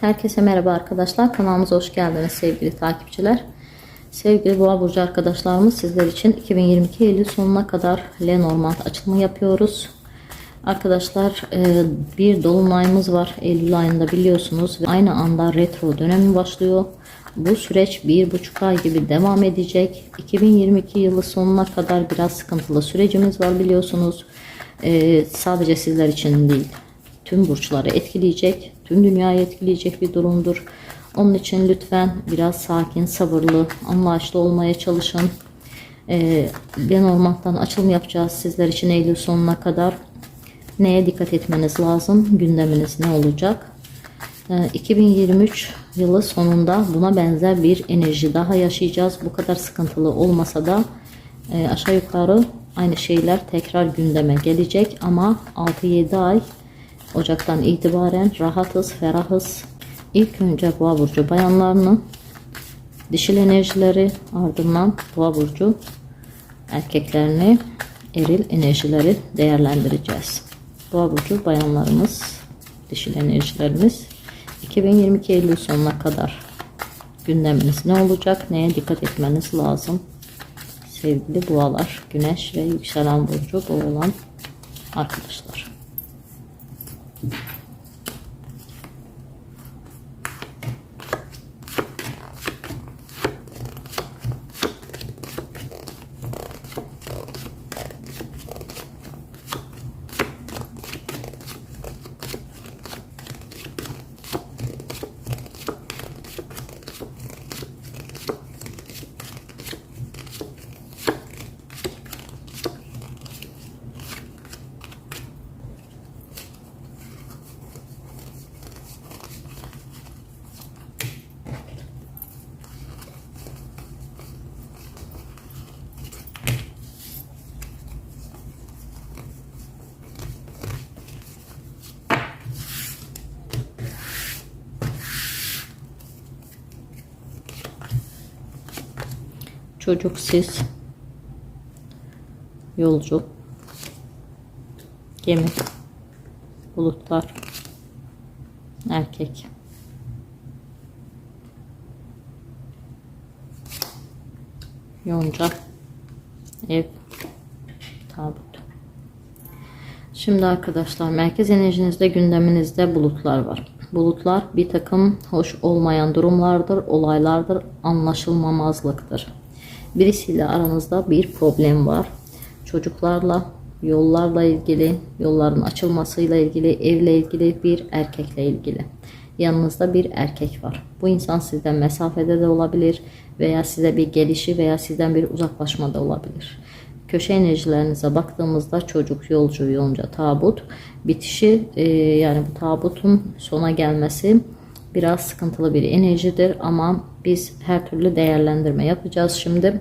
Herkese merhaba arkadaşlar. Kanalımıza hoş geldiniz sevgili takipçiler. Sevgili Boğa Burcu arkadaşlarımız sizler için 2022 Eylül sonuna kadar Lenormand açılımı yapıyoruz. Arkadaşlar e, bir dolunayımız var Eylül ayında biliyorsunuz. Aynı anda retro dönemi başlıyor. Bu süreç bir buçuk ay gibi devam edecek. 2022 yılı sonuna kadar biraz sıkıntılı sürecimiz var biliyorsunuz. E, sadece sizler için değil tüm burçları etkileyecek, tüm dünyayı etkileyecek bir durumdur. Onun için lütfen biraz sakin, sabırlı, anlayışlı olmaya çalışın. Ee, Lenormand'dan açılım yapacağız sizler için Eylül sonuna kadar. Neye dikkat etmeniz lazım? Gündeminiz ne olacak? Ee, 2023 yılı sonunda buna benzer bir enerji daha yaşayacağız. Bu kadar sıkıntılı olmasa da e, aşağı yukarı aynı şeyler tekrar gündeme gelecek ama 6-7 ay Ocaktan itibaren rahatız, ferahız. İlk önce Boğa burcu bayanlarının dişil enerjileri, ardından Boğa burcu erkeklerini, eril enerjileri değerlendireceğiz. Boğa burcu bayanlarımız, dişil enerjilerimiz 2022 Eylül sonuna kadar gündeminiz ne olacak? Neye dikkat etmeniz lazım? Sevgili boğalar, güneş ve yükselen burcu boğulan arkadaşlar. Çocuk siz. Yolcu. Gemi. Bulutlar. Erkek. Yonca. Ev. Tabut. Şimdi arkadaşlar merkez enerjinizde gündeminizde bulutlar var. Bulutlar bir takım hoş olmayan durumlardır, olaylardır, anlaşılmamazlıktır. Birisiyle aranızda bir problem var. Çocuklarla, yollarla ilgili, yolların açılmasıyla ilgili, evle ilgili bir erkekle ilgili. Yanınızda bir erkek var. Bu insan sizden mesafede de olabilir veya size bir gelişi veya sizden bir uzaklaşma da olabilir. Köşe enerjilerinize baktığımızda çocuk, yolcu, yonca, tabut bitişi e, yani bu tabutun sona gelmesi biraz sıkıntılı bir enerjidir ama biz her türlü değerlendirme yapacağız şimdi.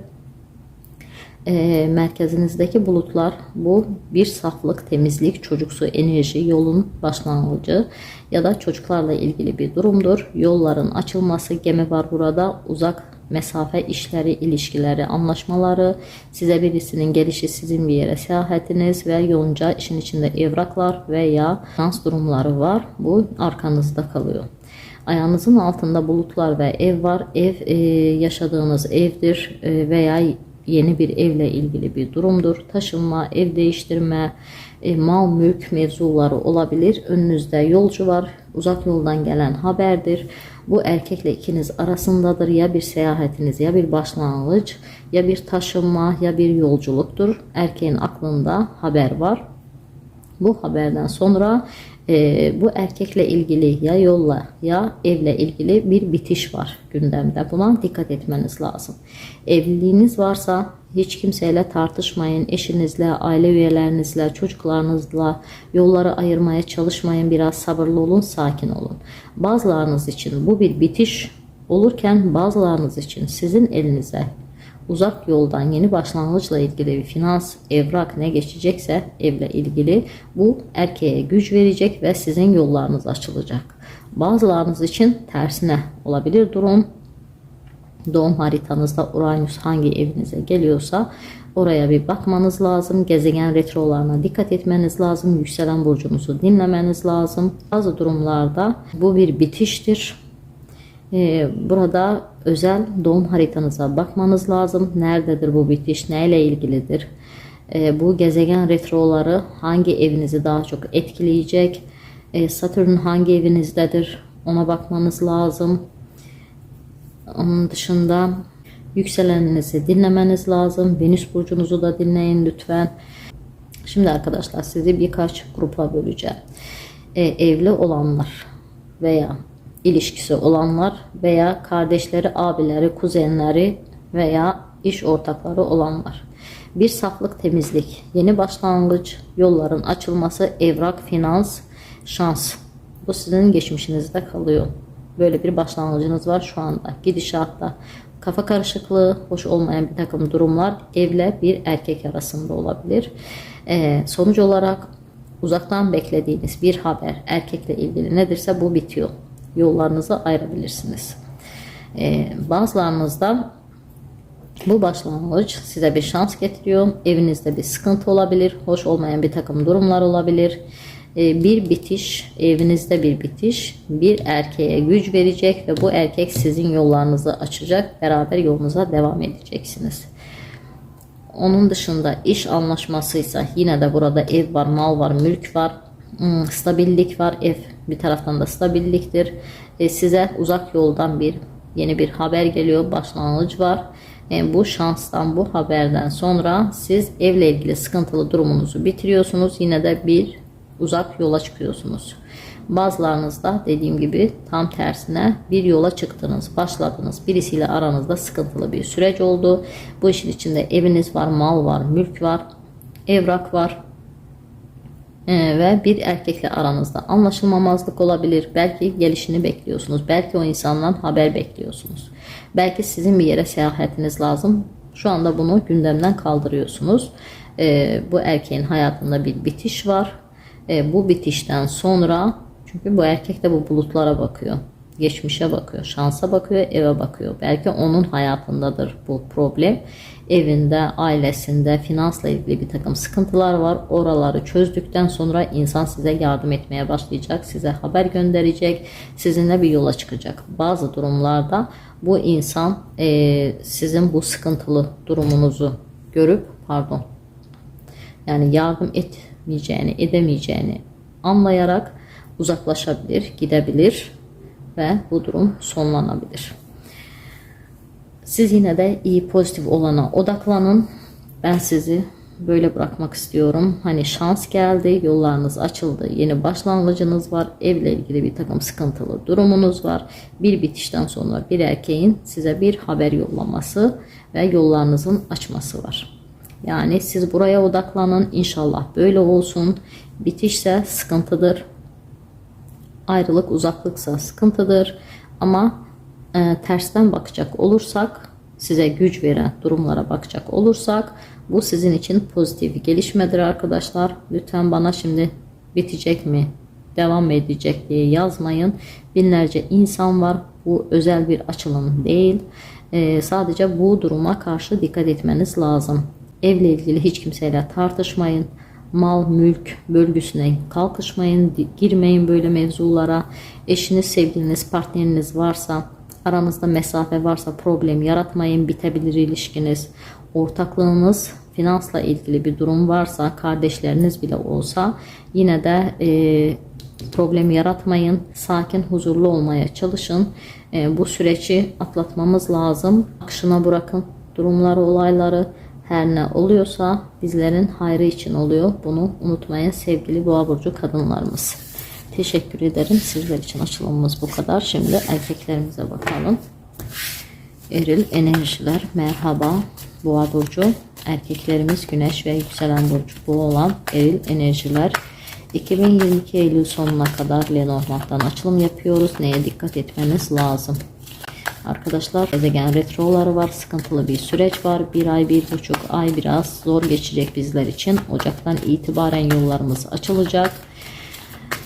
E, merkezinizdeki bulutlar bu bir saflık, temizlik, çocuksu enerji, yolun başlangıcı ya da çocuklarla ilgili bir durumdur. Yolların açılması, gemi var burada, uzak mesafe işleri, ilişkileri, anlaşmaları, size birisinin gelişi, sizin bir yere seyahatiniz ve yonca işin içinde evraklar veya şans durumları var. Bu arkanızda kalıyor. Ayağınızın altında bulutlar ve ev var. Ev e, yaşadığınız evdir e, veya yeni bir evle ilgili bir durumdur. Taşınma, ev değiştirme, e, mal mülk mevzuları olabilir. Önünüzde yolcu var. Uzak yoldan gelen haberdir. Bu erkekle ikiniz arasındadır. Ya bir seyahatiniz ya bir başlangıç ya bir taşınma ya bir yolculuktur. Erkeğin aklında haber var. Bu haberden sonra e, bu erkekle ilgili ya yolla ya evle ilgili bir bitiş var gündemde. Buna dikkat etmeniz lazım. Evliliğiniz varsa hiç kimseyle tartışmayın. Eşinizle, aile üyelerinizle, çocuklarınızla yolları ayırmaya çalışmayın. Biraz sabırlı olun, sakin olun. Bazılarınız için bu bir bitiş olurken bazılarınız için sizin elinize uzak yoldan yeni başlangıçla ilgili bir finans, evrak ne geçecekse evle ilgili bu erkeğe güç verecek ve sizin yollarınız açılacak. Bazılarınız için tersine olabilir durum. Doğum haritanızda Uranüs hangi evinize geliyorsa Oraya bir bakmanız lazım. Gezegen retrolarına dikkat etmeniz lazım. Yükselen burcunuzu dinlemeniz lazım. Bazı durumlarda bu bir bitiştir. Ee, burada özel doğum haritanıza bakmanız lazım. Nerededir bu bitiş? Neyle ilgilidir? Ee, bu gezegen retroları hangi evinizi daha çok etkileyecek? Ee, Satürn hangi evinizdedir? Ona bakmanız lazım. Onun dışında yükseleninizi dinlemeniz lazım. Venüs burcunuzu da dinleyin lütfen. Şimdi arkadaşlar sizi birkaç grupa böleceğim. Ee, evli olanlar veya ilişkisi olanlar veya kardeşleri, abileri, kuzenleri veya iş ortakları olanlar. Bir saflık temizlik, yeni başlangıç, yolların açılması, evrak, finans, şans. Bu sizin geçmişinizde kalıyor. Böyle bir başlangıcınız var şu anda. Gidişatta kafa karışıklığı, hoş olmayan bir takım durumlar evle bir erkek arasında olabilir. Ee, sonuç olarak uzaktan beklediğiniz bir haber erkekle ilgili nedirse bu bitiyor. Yollarınızı ayırabilirsiniz. Ee, bazılarınızda bu başlangıç size bir şans getiriyor. Evinizde bir sıkıntı olabilir. Hoş olmayan bir takım durumlar olabilir. Ee, bir bitiş, evinizde bir bitiş bir erkeğe güç verecek ve bu erkek sizin yollarınızı açacak. Beraber yolunuza devam edeceksiniz. Onun dışında iş anlaşmasıysa yine de burada ev var, mal var, mülk var, stabillik var. Ev bir taraftan da stabilliktir. E, size uzak yoldan bir yeni bir haber geliyor, başlangıç var. E, bu şanstan, bu haberden sonra siz evle ilgili sıkıntılı durumunuzu bitiriyorsunuz. Yine de bir uzak yola çıkıyorsunuz. Bazılarınız da dediğim gibi tam tersine bir yola çıktınız, başladınız. Birisiyle aranızda sıkıntılı bir süreç oldu. Bu işin içinde eviniz var, mal var, mülk var, evrak var. Ee, ve bir erkekle aranızda anlaşılmamazlık olabilir. Belki gelişini bekliyorsunuz. Belki o insandan haber bekliyorsunuz. Belki sizin bir yere seyahatiniz lazım. Şu anda bunu gündemden kaldırıyorsunuz. Ee, bu erkeğin hayatında bir bitiş var. Ee, bu bitişten sonra çünkü bu erkek de bu bulutlara bakıyor. Geçmişe bakıyor, şansa bakıyor, eve bakıyor. Belki onun hayatındadır bu problem. Evinde, ailesinde, finansla ilgili bir takım sıkıntılar var. Oraları çözdükten sonra insan size yardım etmeye başlayacak. Size haber gönderecek. Sizinle bir yola çıkacak. Bazı durumlarda bu insan e, sizin bu sıkıntılı durumunuzu görüp pardon yani yardım etmeyeceğini, edemeyeceğini anlayarak uzaklaşabilir, gidebilir ve bu durum sonlanabilir. Siz yine de iyi pozitif olana odaklanın. Ben sizi böyle bırakmak istiyorum. Hani şans geldi, yollarınız açıldı, yeni başlangıcınız var, evle ilgili bir takım sıkıntılı durumunuz var. Bir bitişten sonra bir erkeğin size bir haber yollaması ve yollarınızın açması var. Yani siz buraya odaklanın. İnşallah böyle olsun. Bitişse sıkıntıdır. Ayrılık uzaklıksa sıkıntıdır. Ama e, tersten bakacak olursak size güç veren durumlara bakacak olursak bu sizin için pozitif gelişmedir arkadaşlar. Lütfen bana şimdi bitecek mi devam edecek diye yazmayın. Binlerce insan var. Bu özel bir açılım değil. Ee, sadece bu duruma karşı dikkat etmeniz lazım. Evle ilgili hiç kimseyle tartışmayın. Mal, mülk bölgesine kalkışmayın. Girmeyin böyle mevzulara. Eşiniz, sevgiliniz, partneriniz varsa aranızda mesafe varsa problem yaratmayın. Bitebilir ilişkiniz. Ortaklığınız finansla ilgili bir durum varsa kardeşleriniz bile olsa yine de e, problem yaratmayın. Sakin, huzurlu olmaya çalışın. E, bu süreci atlatmamız lazım. Akışına bırakın durumları, olayları her ne oluyorsa bizlerin hayrı için oluyor. Bunu unutmayın sevgili boğa burcu kadınlarımız. Teşekkür ederim. Sizler için açılımımız bu kadar. Şimdi erkeklerimize bakalım. Eril enerjiler merhaba boğa burcu. Erkeklerimiz güneş ve yükselen burcu bu olan eril enerjiler 2022 Eylül sonuna kadar Lenormand'dan açılım yapıyoruz. Neye dikkat etmeniz lazım? Arkadaşlar gezegen retroları var. Sıkıntılı bir süreç var. Bir ay, bir buçuk ay biraz zor geçecek bizler için. Ocaktan itibaren yollarımız açılacak.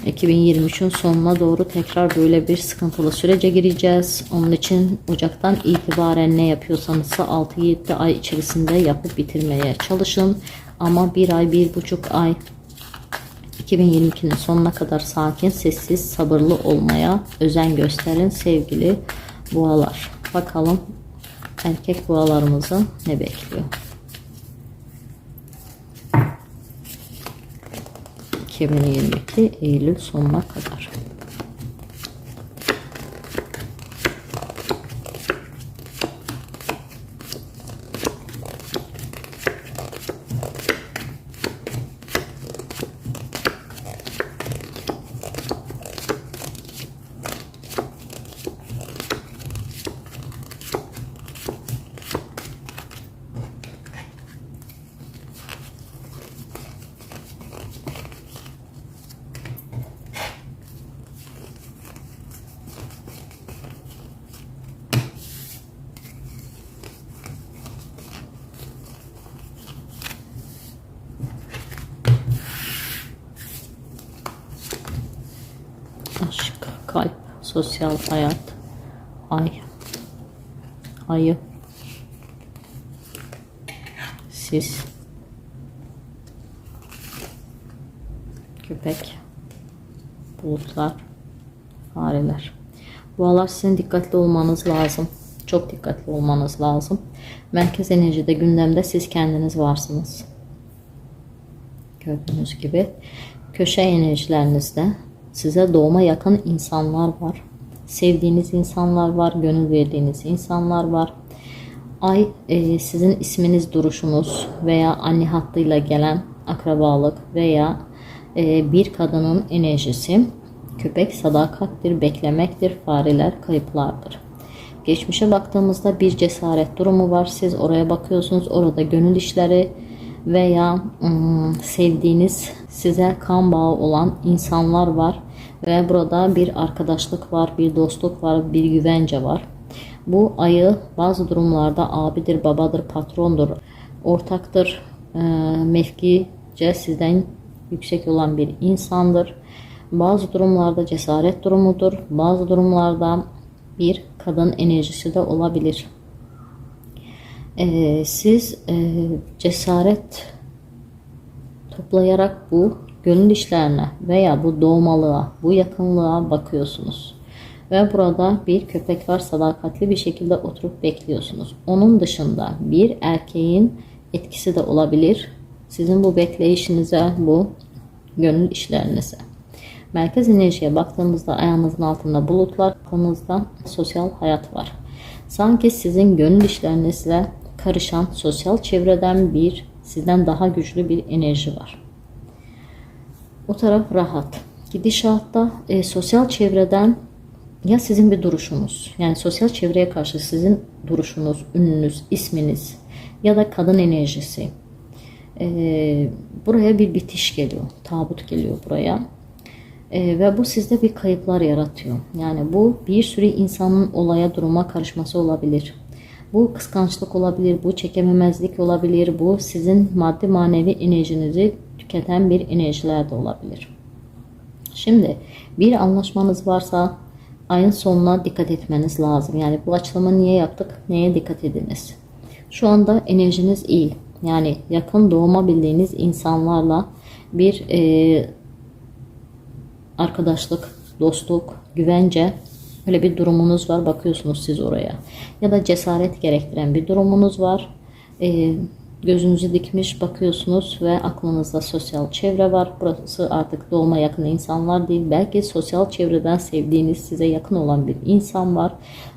2023'ün sonuna doğru tekrar böyle bir sıkıntılı sürece gireceğiz. Onun için Ocak'tan itibaren ne yapıyorsanız 6-7 ay içerisinde yapıp bitirmeye çalışın. Ama bir ay, bir buçuk ay 2022'nin sonuna kadar sakin, sessiz, sabırlı olmaya özen gösterin sevgili boğalar. Bakalım erkek boğalarımızı ne bekliyor? 2022 Eylül sonuna kadar. Sosyal hayat, ay, ayı, siz, köpek, bulutlar, fareler. Bu aralar sizin dikkatli olmanız lazım. Çok dikkatli olmanız lazım. Merkez enerjide gündemde siz kendiniz varsınız. Gördüğünüz gibi köşe enerjilerinizde size doğuma yakın insanlar var. Sevdiğiniz insanlar var, gönül verdiğiniz insanlar var. Ay e, sizin isminiz, duruşunuz veya anne hattıyla gelen akrabalık veya e, bir kadının enerjisi. Köpek sadakattir, beklemektir, fareler kayıplardır. Geçmişe baktığımızda bir cesaret durumu var. Siz oraya bakıyorsunuz. Orada gönül işleri veya ım, sevdiğiniz size kan bağı olan insanlar var ve burada bir arkadaşlık var, bir dostluk var, bir güvence var. Bu ayı bazı durumlarda abidir, babadır, patrondur, ortaktır, e, sizden yüksek olan bir insandır. Bazı durumlarda cesaret durumudur, bazı durumlarda bir kadın enerjisi de olabilir. Ee, siz e, cesaret toplayarak bu gönül işlerine veya bu doğmalığa, bu yakınlığa bakıyorsunuz. Ve burada bir köpek var sadakatli bir şekilde oturup bekliyorsunuz. Onun dışında bir erkeğin etkisi de olabilir. Sizin bu bekleyişinize, bu gönül işlerinize. Merkez enerjiye baktığımızda ayağınızın altında bulutlar, aklınızda sosyal hayat var. Sanki sizin gönül işlerinizle karışan sosyal çevreden bir, sizden daha güçlü bir enerji var. O taraf rahat. Gidişatta e, sosyal çevreden ya sizin bir duruşunuz, yani sosyal çevreye karşı sizin duruşunuz, ününüz, isminiz ya da kadın enerjisi. E, buraya bir bitiş geliyor, tabut geliyor buraya. E, ve bu sizde bir kayıplar yaratıyor. Yani bu bir sürü insanın olaya duruma karışması olabilir. Bu kıskançlık olabilir, bu çekememezlik olabilir, bu sizin maddi manevi enerjinizi tüketen bir enerjiler de olabilir. Şimdi bir anlaşmanız varsa ayın sonuna dikkat etmeniz lazım. Yani bu açılımı niye yaptık, neye dikkat ediniz? Şu anda enerjiniz iyi. Yani yakın doğma bildiğiniz insanlarla bir e, arkadaşlık, dostluk, güvence öyle bir durumunuz var. Bakıyorsunuz siz oraya. Ya da cesaret gerektiren bir durumunuz var. Ee, gözünüzü dikmiş bakıyorsunuz ve aklınızda sosyal çevre var. Burası artık doğuma yakın insanlar değil. Belki sosyal çevreden sevdiğiniz, size yakın olan bir insan var.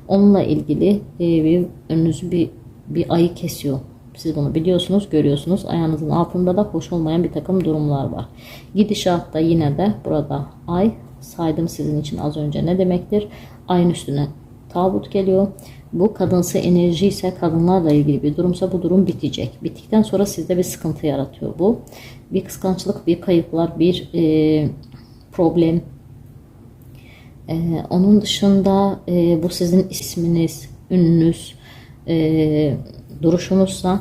Onunla ilgili e, bir önünüzü bir bir ayı kesiyor. Siz bunu biliyorsunuz, görüyorsunuz. Ayağınızın altında da hoş olmayan bir takım durumlar var. Gidişatta yine de burada ay saydım sizin için az önce ne demektir? Ayın üstüne tabut geliyor. Bu kadınsı enerji ise kadınlarla ilgili bir durumsa bu durum bitecek. Bittikten sonra sizde bir sıkıntı yaratıyor bu. Bir kıskançlık, bir kayıplar, bir e, problem. E, onun dışında e, bu sizin isminiz, ününüz, e, duruşunuzsa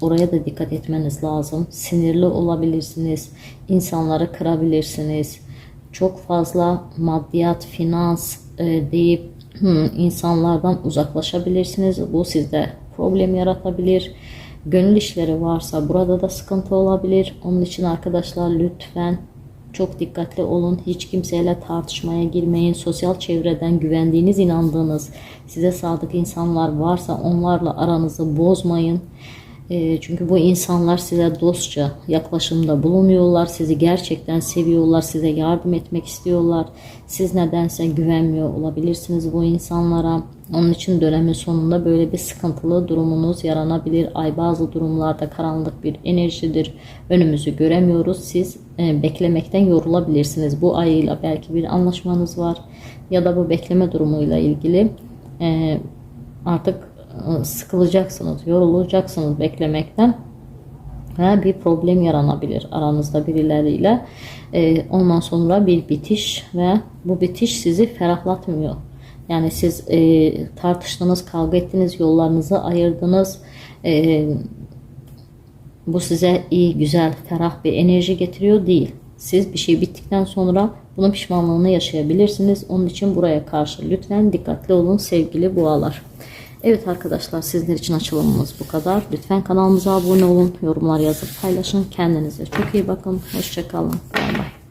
oraya da dikkat etmeniz lazım. Sinirli olabilirsiniz, insanları kırabilirsiniz, çok fazla maddiyat, finans e, deyip insanlardan uzaklaşabilirsiniz. Bu sizde problem yaratabilir. Gönül işleri varsa burada da sıkıntı olabilir. Onun için arkadaşlar lütfen çok dikkatli olun. Hiç kimseyle tartışmaya girmeyin. Sosyal çevreden güvendiğiniz, inandığınız, size sadık insanlar varsa onlarla aranızı bozmayın. E, çünkü bu insanlar size dostça yaklaşımda bulunuyorlar. Sizi gerçekten seviyorlar. Size yardım etmek istiyorlar. Siz nedense güvenmiyor olabilirsiniz bu insanlara. Onun için dönemin sonunda böyle bir sıkıntılı durumunuz yaranabilir. Ay bazı durumlarda karanlık bir enerjidir. Önümüzü göremiyoruz. Siz e, beklemekten yorulabilirsiniz. Bu ayıyla belki bir anlaşmanız var. Ya da bu bekleme durumuyla ilgili e, artık sıkılacaksınız, yorulacaksınız beklemekten ve bir problem yaranabilir aranızda birileriyle. E, ondan sonra bir bitiş ve bu bitiş sizi ferahlatmıyor. Yani siz e, tartıştınız, kavga ettiniz, yollarınızı ayırdınız. E, bu size iyi, güzel, ferah bir enerji getiriyor değil. Siz bir şey bittikten sonra bunun pişmanlığını yaşayabilirsiniz. Onun için buraya karşı lütfen dikkatli olun sevgili boğalar. Evet arkadaşlar sizler için açılımımız bu kadar. Lütfen kanalımıza abone olun, yorumlar yazıp paylaşın. Kendinize çok iyi bakın. Hoşçakalın. Bay bay.